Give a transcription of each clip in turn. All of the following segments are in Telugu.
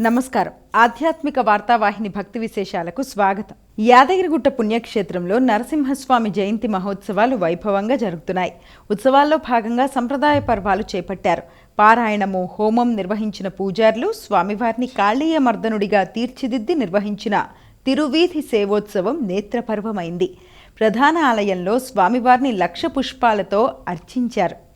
నమస్కారం. ఆధ్యాత్మిక వార్తావాహిని భక్తి విశేషాలకు స్వాగతం. యాదగిరిగుట్ట పుణ్యక్షేత్రంలో నరసింహస్వామి జయంతి మహోత్సవాలు వైభవంగా జరుగుతున్నాయి. ఉత్సవాల్లో భాగంగా సంప్రదాయ పర్వాలు చేపట్టారు. పారాయణము హోమం నిర్వహించిన పూజారులు స్వామివారిని కాళీయ మర్దనుడిగా తీర్చిదిద్ది నిర్వహించిన తిరువీధి సేవోత్సవం నేత్రపర్వమైంది. ప్రధాన ఆలయంలో స్వామివారిని లక్ష పుష్పాలతో అర్చించారు.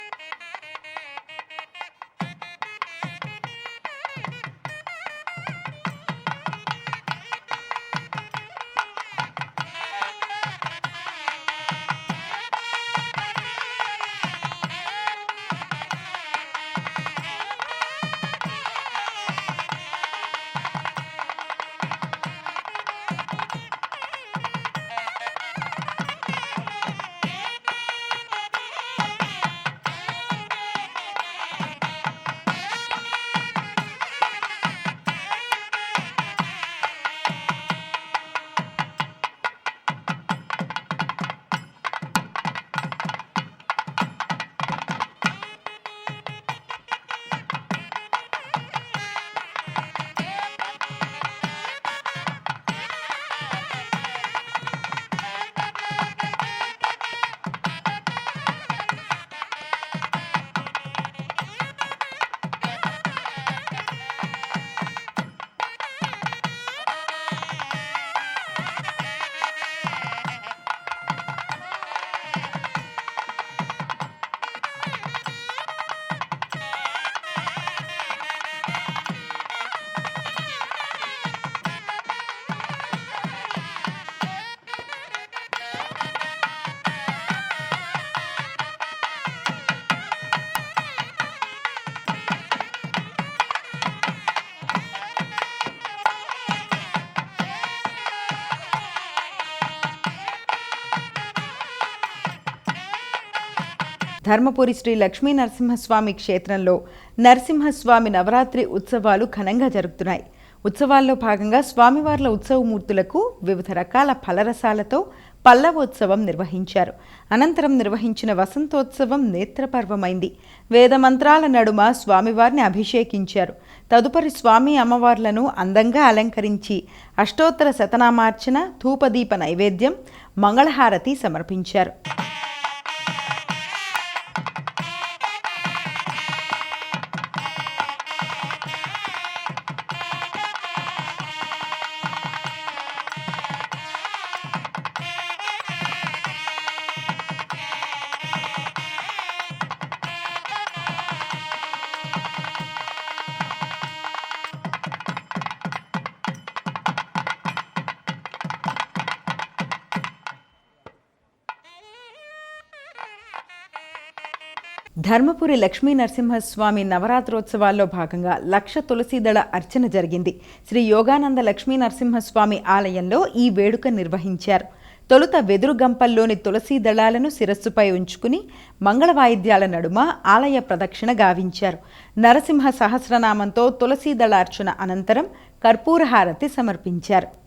ధర్మపురి శ్రీ లక్ష్మీ నరసింహస్వామి క్షేత్రంలో నరసింహస్వామి నవరాత్రి ఉత్సవాలు ఘనంగా జరుగుతున్నాయి. ఉత్సవాల్లో భాగంగా స్వామివార్ల ఉత్సవమూర్తులకు వివిధ రకాల ఫలరసాలతో పల్లవోత్సవం నిర్వహించారు. అనంతరం నిర్వహించిన వసంతోత్సవం నేత్రపర్వమైంది. వేదమంత్రాల నడుమ స్వామివారిని అభిషేకించారు. తదుపరి స్వామి అమ్మవార్లను అందంగా అలంకరించి అష్టోత్తర శతనామార్చన ధూపదీప నైవేద్యం మంగళహారతి సమర్పించారు. ధర్మపురి లక్ష్మీ నరసింహస్వామి నవరాత్రోత్సవాల్లో భాగంగా లక్ష తులసీదళ అర్చన జరిగింది. శ్రీ యోగానంద లక్ష్మీ నరసింహస్వామి ఆలయంలో ఈ వేడుక నిర్వహించారు. తొలుత వెదురు గంపల్లోని తులసీ దళాలను శిరస్సుపై ఉంచుకుని మంగళ వాయిద్యాల నడుమ ఆలయ ప్రదక్షిణ గావించారు. నరసింహ సహస్రనామంతో తులసీ దళార్చన అనంతరం కర్పూరహారతి సమర్పించారు.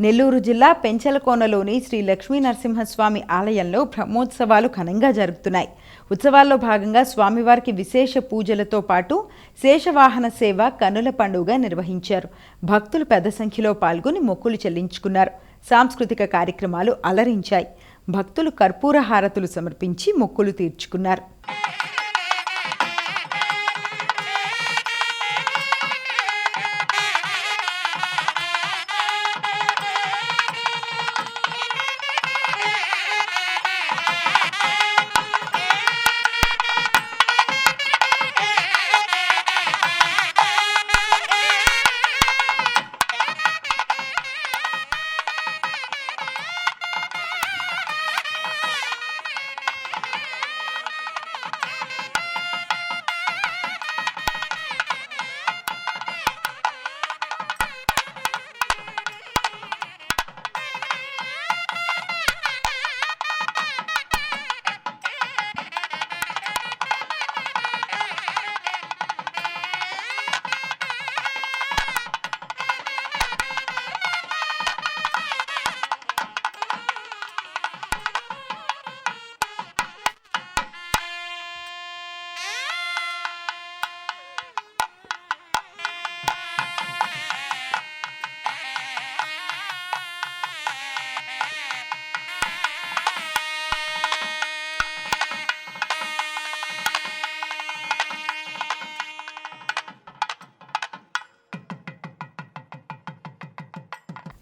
నెల్లూరు జిల్లా పెంచలకోనలోని శ్రీ లక్ష్మీ నరసింహస్వామి ఆలయంలో బ్రహ్మోత్సవాలు ఘనంగా జరుగుతున్నాయి. ఉత్సవాల్లో భాగంగా స్వామివారికి విశేష పూజలతో పాటు శేషవాహన సేవ కనుల పండుగ నిర్వహించారు. భక్తులు పెద్ద సంఖ్యలో పాల్గొని మొక్కులు చెల్లించుకున్నారు. సాంస్కృతిక కార్యక్రమాలు అలరించాయి. భక్తులు కర్పూర హారతులు సమర్పించి మొక్కులు తీర్చుకున్నారు.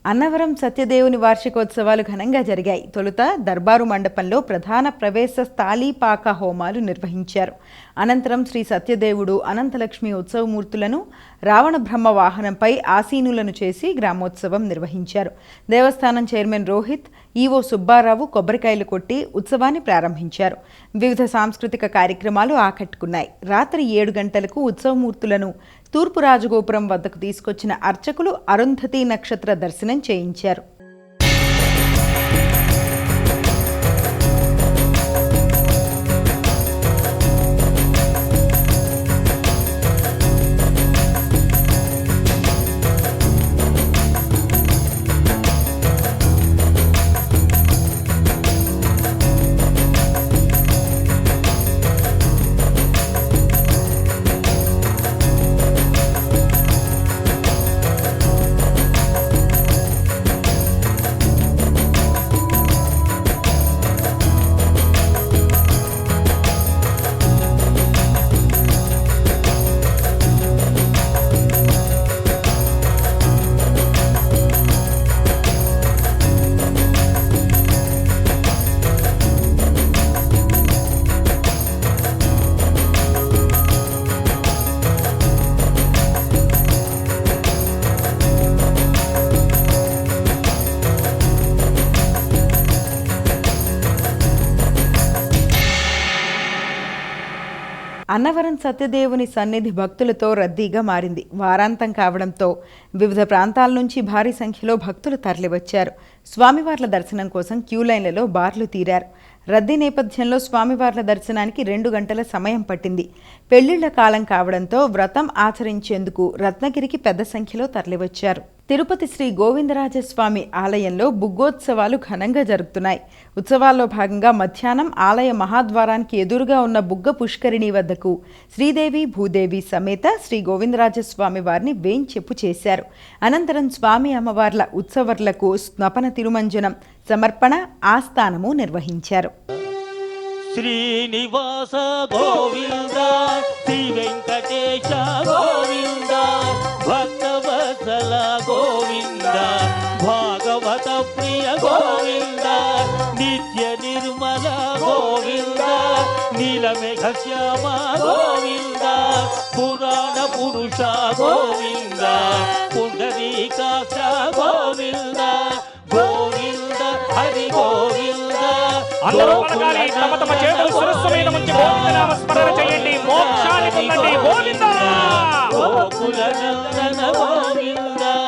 అన్నవరం సత్యదేవుని వార్షికోత్సవాలు ఘనంగా జరిగాయి. తొలుత దర్బారు మండపంలో ప్రధాన ప్రవేశ స్థాళీపాక హోమాలు నిర్వహించారు. అనంతరం శ్రీ సత్యదేవుడు అనంతలక్ష్మి ఉత్సవమూర్తులను రావణ బ్రహ్మ వాహనంపై ఆసీనులను చేసి గ్రామోత్సవం నిర్వహించారు. దేవస్థానం చైర్మన్ రోహిత్ ఈవో సుబ్బారావు కొబ్బరికాయలు కొట్టి ఉత్సవాన్ని ప్రారంభించారు. వివిధ సాంస్కృతిక కార్యక్రమాలు ఆకట్టుకున్నాయి. రాత్రి ఏడు గంటలకు ఉత్సవమూర్తులను తూర్పు రాజగోపురం వద్దకు తీసుకొచ్చిన అర్చకులు అరుంధతి నక్షత్ర దర్శనం చేయించారు. అన్నవరం సత్యదేవుని సన్నిధి భక్తులతో రద్దీగా మారింది. వారాంతం కావడంతో వివిధ ప్రాంతాల నుంచి భారీ సంఖ్యలో భక్తులు తరలివచ్చారు. స్వామివార్ల దర్శనం కోసం క్యూ లైన్లలో బార్లు తీరారు. రద్దీ నేపథ్యంలో స్వామివార్ల దర్శనానికి రెండు గంటల సమయం పట్టింది. పెళ్ళిళ్ళ కాలం కావడంతో వ్రతం ఆచరించేందుకు రత్నగిరికి పెద్ద సంఖ్యలో తరలివచ్చారు. తిరుపతి శ్రీ గోవిందరాజస్వామి ఆలయంలో బుగ్గోత్సవాలు ఘనంగా జరుగుతున్నాయి ఉత్సవాల్లో భాగంగా మధ్యాహ్నం ఆలయ మహాద్వారానికి ఎదురుగా ఉన్న బుగ్గ పుష్కరిణి వద్దకు శ్రీదేవి భూదేవి సమేత శ్రీ గోవిందరాజస్వామి వారిని వేయించెప్పు చేశారు. అనంతరం స్వామి అమ్మవార్ల ఉత్సవర్లకు స్నపన తిరుమంజనం సమర్పణ ఆస్థానము నిర్వహించారు. శ్రీనివాస గోవింద శ్రీ వెంకటేశ గోవింద శ్యామ గోవింద? పురాణ పురుష గోవింద? పుండరీకాక్ష గోవింద? గోవింద హరి గోవింద? అందరూ పలకాలి తమ తమ చేతులు శిరస్సు మీద ఉంచి గోవిందనామ స్మరణ చేయండి. మోక్షాన్ని పొందండి. గోవింద! గోకుల నందన గోవింద?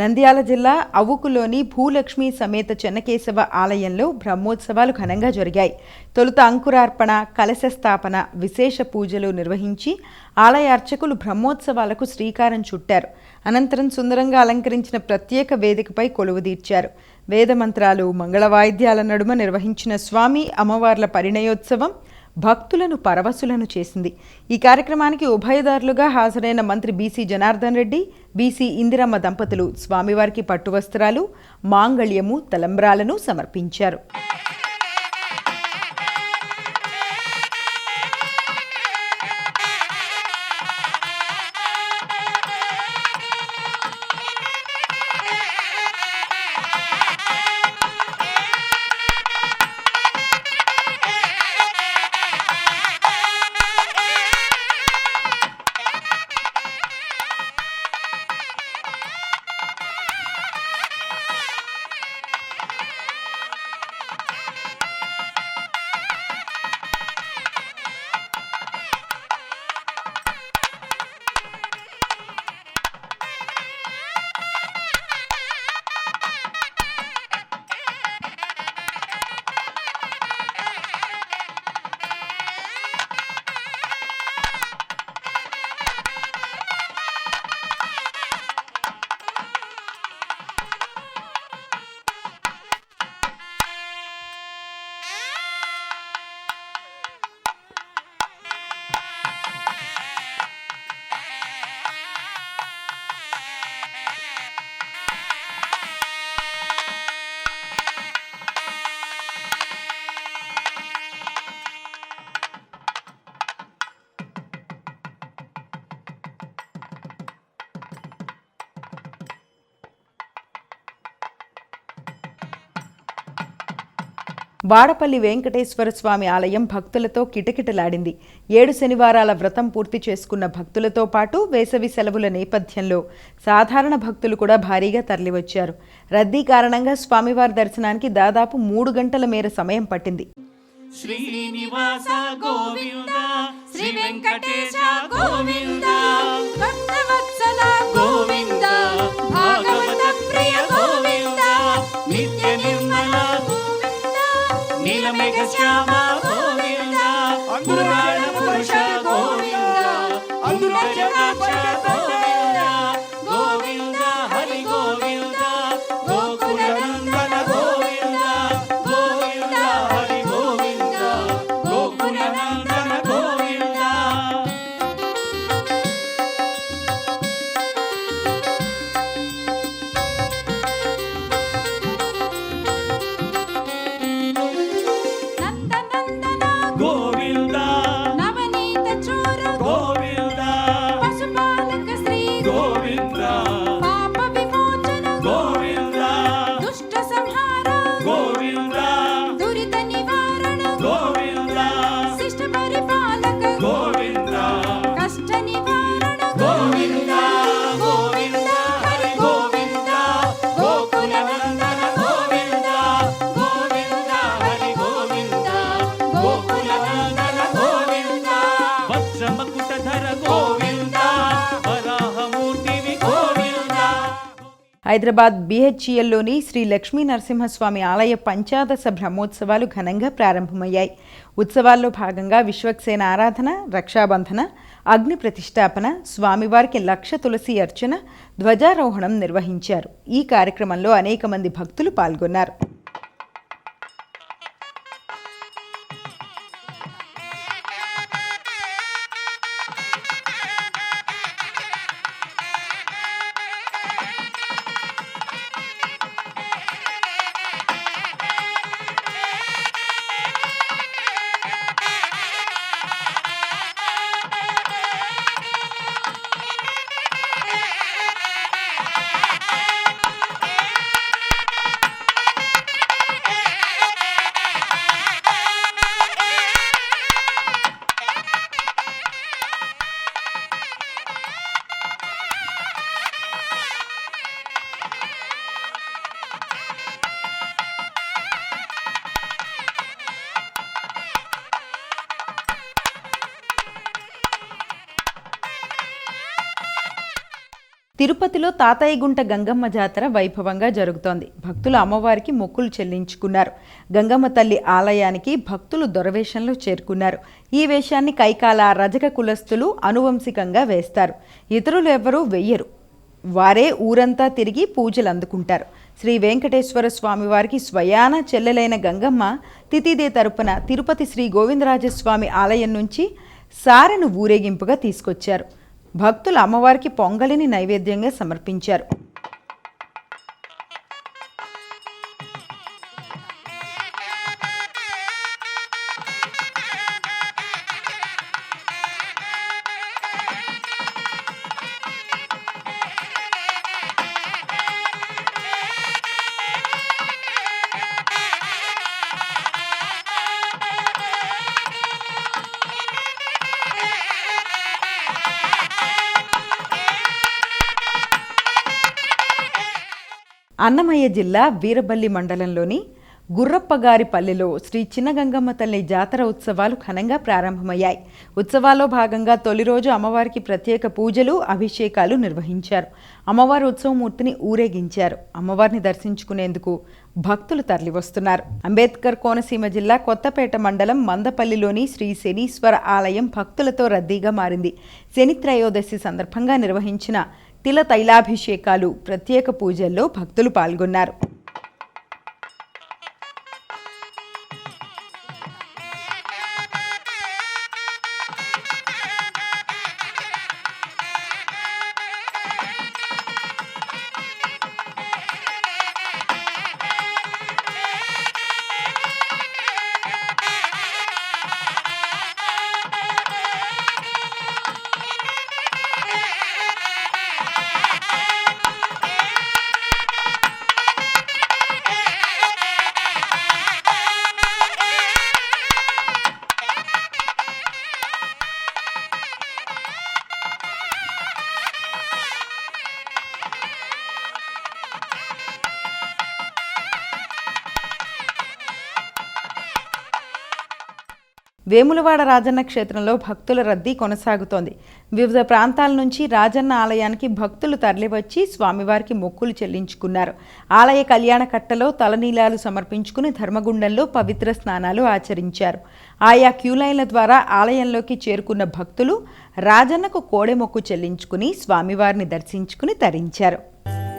నంద్యాల జిల్లా అవుకులోని భూలక్ష్మి సమేత చెన్నకేశవ ఆలయంలో బ్రహ్మోత్సవాలు ఘనంగా జరిగాయి. తొలుత అంకురార్పణ కలశ స్థాపన విశేష పూజలు నిర్వహించి ఆలయ అర్చకులు బ్రహ్మోత్సవాలకు శ్రీకారం చుట్టారు. అనంతరం సుందరంగా అలంకరించిన ప్రత్యేక వేదికపై కొలువుదీర్చారు వేదమంత్రాలు మంగళ వాయిద్యాల నడుమ నిర్వహించిన స్వామి అమ్మవార్ల పరిణయోత్సవం భక్తులను పరవశులను చేసింది. ఈ కార్యక్రమానికి ఉభయదారులుగా హాజరైన మంత్రి B C Janardhan Reddy B C Indiramma దంపతులు స్వామివారికి పట్టువస్త్రాలు మాంగళ్యము తలంబ్రాలను సమర్పించారు. వాడపల్లి వెంకటేశ్వర స్వామి ఆలయం భక్తులతో కిటకిటలాడింది. ఏడు శనివారాల వ్రతం పూర్తి చేసుకున్న భక్తులతో పాటు వేసవి సెలవుల నేపథ్యంలో సాధారణ భక్తులు కూడా భారీగా తరలివచ్చారు. రద్దీ కారణంగా స్వామివారి దర్శనానికి దాదాపు మూడు గంటల మేర సమయం పట్టింది. శ్రీనివాస గోవింద శ్రీ వెంకటేశ గోవింద భక్తవత్సల గోవింద భాగవత ప్రియ గోవింద నిత్య నిర్మల నీలమేఘ శ్యామ గోవింద పురాణ పురుష హైదరాబాద్ బీహెచ్ఈఎల్లోని శ్రీ లక్ష్మీ నరసింహస్వామి ఆలయ పంచాదశ బ్రహ్మోత్సవాలు ఘనంగా ప్రారంభమయ్యాయి. ఉత్సవాల్లో భాగంగా విశ్వక్సేన ఆరాధన రక్షాబంధన అగ్ని ప్రతిష్టాపన స్వామివారికి లక్ష తులసి అర్చన ధ్వజారోహణం నిర్వహించారు. ఈ కార్యక్రమంలో అనేక మంది భక్తులు పాల్గొన్నారు. తిరుపతిలో తాతయ్యగుంట గంగమ్మ జాతర వైభవంగా జరుగుతోంది. భక్తులు అమ్మవారికి మొక్కులు చెల్లించుకున్నారు. గంగమ్మ తల్లి ఆలయానికి భక్తులు దొరవేషంలో చేరుకున్నారు. ఈ వేషాన్ని కైకాల రజక కులస్తులు అనువంశికంగా వేస్తారు. ఇతరులు ఎవరూ వెయ్యరు. వారే ఊరంతా తిరిగి పూజలు అందుకుంటారు. శ్రీ వెంకటేశ్వర స్వామి వారికి స్వయాన చెల్లెలైన గంగమ్మ తితిదే తరపున తిరుపతి శ్రీ గోవిందరాజస్వామి ఆలయం నుంచి సారెను ఊరేగింపుగా తీసుకొచ్చారు. భక్తులు అమ్మవారికి పొంగలిని నైవేద్యంగా సమర్పించారు. అన్నమయ్య జిల్లా వీరబల్లి మండలంలోని గుర్రప్పగారిపల్లెలో శ్రీ చిన్నగంగమ్మ తల్లి జాతర ఉత్సవాలు ఘనంగా ప్రారంభమయ్యాయి. ఉత్సవాల్లో భాగంగా తొలి రోజు అమ్మవారికి ప్రత్యేక పూజలు అభిషేకాలు నిర్వహించారు. అమ్మవారి ఉత్సవమూర్తిని ఊరేగించారు. అమ్మవారిని దర్శించుకునేందుకు భక్తులు తరలివస్తున్నారు. అంబేద్కర్ కోనసీమ జిల్లా కొత్తపేట మండలం మందపల్లిలోని శ్రీ శనీశ్వర ఆలయం భక్తులతో రద్దీగా మారింది. శని త్రయోదశి సందర్భంగా నిర్వహించిన తిల తైలాభిషేకాలు ప్రత్యేక పూజల్లో భక్తులు పాల్గొన్నారు. వేములవాడ రాజన్న క్షేత్రంలో భక్తుల రద్దీ కొనసాగుతోంది. వివిధ ప్రాంతాల నుంచి రాజన్న ఆలయానికి భక్తులు తరలివచ్చి స్వామివారికి మొక్కులు చెల్లించుకున్నారు. ఆలయ కళ్యాణ కట్టలో తలనీలాలు సమర్పించుకుని ధర్మగుండంలో పవిత్ర స్నానాలు ఆచరించారు. ఆయా క్యూలైన్ల ద్వారా ఆలయంలోకి చేరుకున్న భక్తులు రాజన్నకు కోడె మొక్కు చెల్లించుకుని స్వామివారిని దర్శించుకుని తరించారు.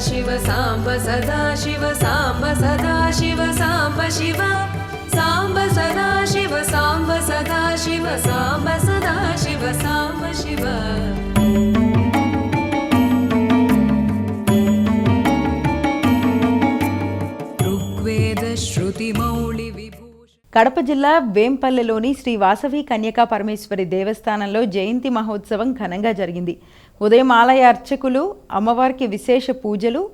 शिव साम्ब सदा शिव साम्ब सदा शिव साम्ब शिव साम्ब सदा शिव साम्ब सदा शिव साम्ब सदा शिव साम्ब शिव ऋग्वेद श्रुतिमौळि विभूष కడప జిల్లా వేంపల్లెలోని శ్రీ వాసవి కన్యకా పరమేశ్వరి దేవస్థానంలో జయంతి మహోత్సవం ఘనంగా జరిగింది ఉదయం ఆలయ అర్చకులు అమ్మవారికి విశేష పూజలు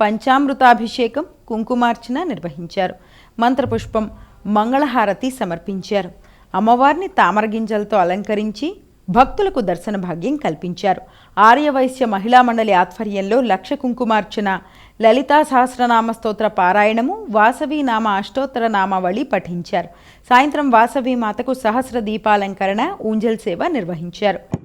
పంచామృతాభిషేకం కుంకుమార్చన నిర్వహించారు. మంత్రపుష్పం మంగళహారతి సమర్పించారు. అమ్మవారిని తామర గింజలతో అలంకరించి భక్తులకు దర్శన భాగ్యం కల్పించారు. ఆర్యవైశ్య మహిళా మండలి ఆధ్వర్యంలో లక్ష కుంకుమార్చన లలితా సహస్రనామ స్తోత్ర పారాయణము వాసవి నామ అష్టోత్తర నామావళి పఠించారు. సాయంత్రం వాసవి మాతకు సహస్ర దీపాలంకరణ ఊంజల్ సేవ నిర్వహించారు.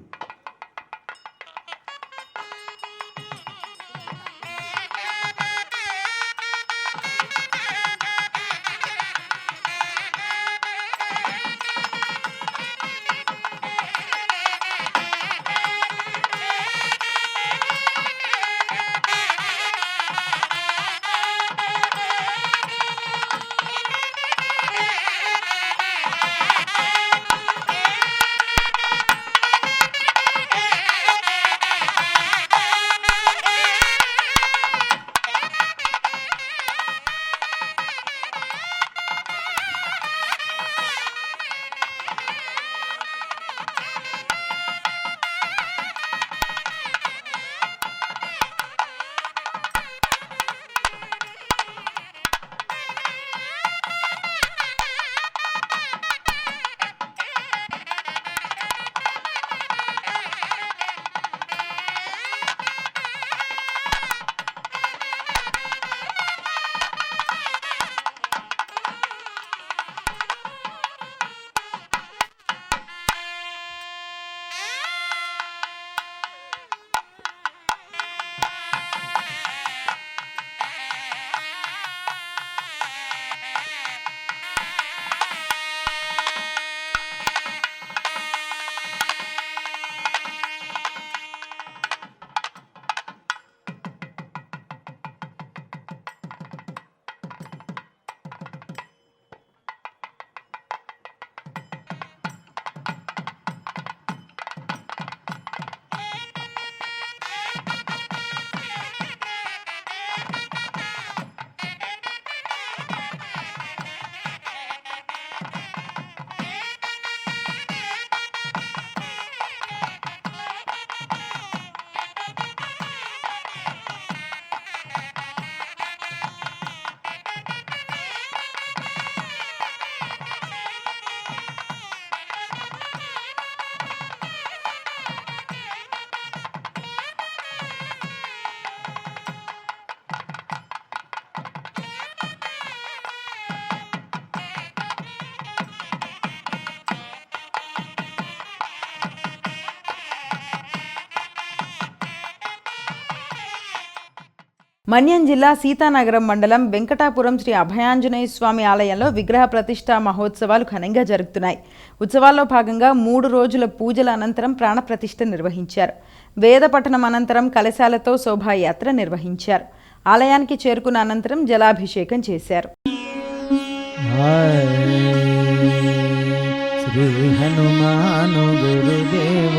మన్యం జిల్లా సీతానగరం మండలం వెంకటాపురం శ్రీ అభయాంజనేయ స్వామి ఆలయంలో విగ్రహ ప్రతిష్ఠా మహోత్సవాలు ఘనంగా జరుగుతున్నాయి. ఉత్సవాల్లో భాగంగా మూడు రోజుల పూజల అనంతరం ప్రాణప్రతిష్ఠ నిర్వహించారు. వేద పఠనం అనంతరం కలశాలతో శోభాయాత్ర నిర్వహించారు. ఆలయానికి చేరుకున్న అనంతరం జలాభిషేకం చేశారు. శ్రీ హనుమాను గురుదే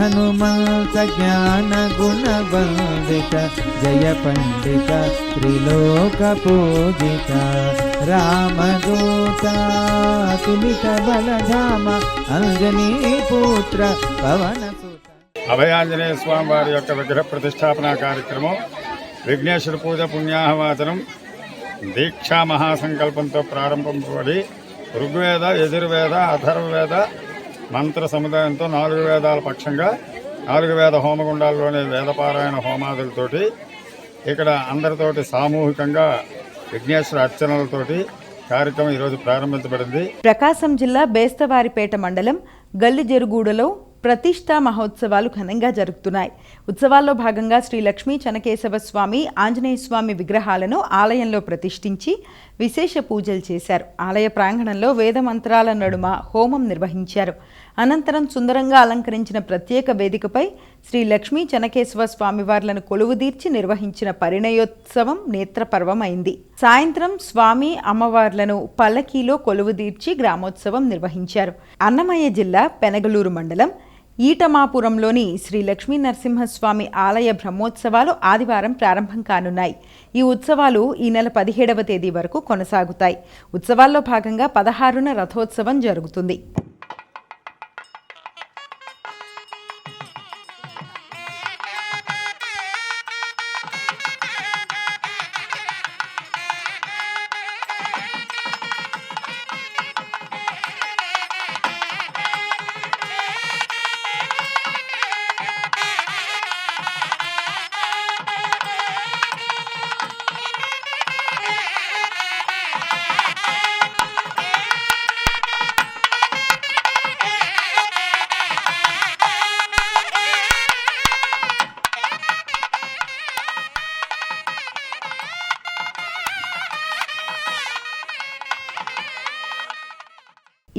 జయ హనుమంత జ్ఞాన గుణ వందిత జయ పండిత త్రిలోక పూజిత రామదూత తులిత బలధామ అంజనీ పుత్ర పవన అభయాంజనేయ స్వామి వారి యొక్క విగ్రహ ప్రతిష్టాపన కార్యక్రమం విఘ్నేశ్వర పూజ పుణ్యాహవాచనం దీక్షా మహాసంకల్పంతో ప్రారంభపడి ఋగ్వేద యజుర్వేద అథర్వవేద మంత్ర సముదాయంతో నాలుగు వేదాల పక్షంగా నాలుగు వేద హోమగుండాల్లోని వేదపారాయణ హోమాదులతోటి ఇక్కడ అందరితోటి సామూహికంగా విఘ్నేశ్వర అర్చనలతోటి కార్యక్రమం ఈరోజు ప్రారంభించబడింది. ప్రకాశం జిల్లా బేస్తవారిపేట మండలం గల్లిజెరుగుడలో ప్రతిష్టా మహోత్సవాలు ఘనంగా జరుగుతున్నాయి ఉత్సవాల్లో భాగంగా శ్రీ లక్ష్మీ చనకేశవ స్వామి ఆంజనేయ స్వామి విగ్రహాలను ఆలయంలో ప్రతిష్ఠించి విశేష పూజలు చేశారు. ఆలయ ప్రాంగణంలో వేద మంత్రాల నడుమ హోమం నిర్వహించారు. అనంతరం సుందరంగా అలంకరించిన ప్రత్యేక వేదికపై శ్రీ లక్ష్మీ చెనకేశ్వర స్వామివార్లను కొలువుదీర్చి నిర్వహించిన పరిణయోత్సవం నేత్రపర్వం అయింది సాయంత్రం స్వామి అమ్మవార్లను పల్లకీలో కొలువుదీర్చి గ్రామోత్సవం నిర్వహించారు. అన్నమయ్య జిల్లా పెనగలూరు మండలం ఈటమాపురంలోని శ్రీ లక్ష్మీ నరసింహస్వామి ఆలయ బ్రహ్మోత్సవాలు ఆదివారం ప్రారంభం కానున్నాయి. ఈ ఉత్సవాలు ఈ నెల పదిహేడవ తేదీ వరకు కొనసాగుతాయి. ఉత్సవాల్లో భాగంగా పదహారున రథోత్సవం జరుగుతుంది.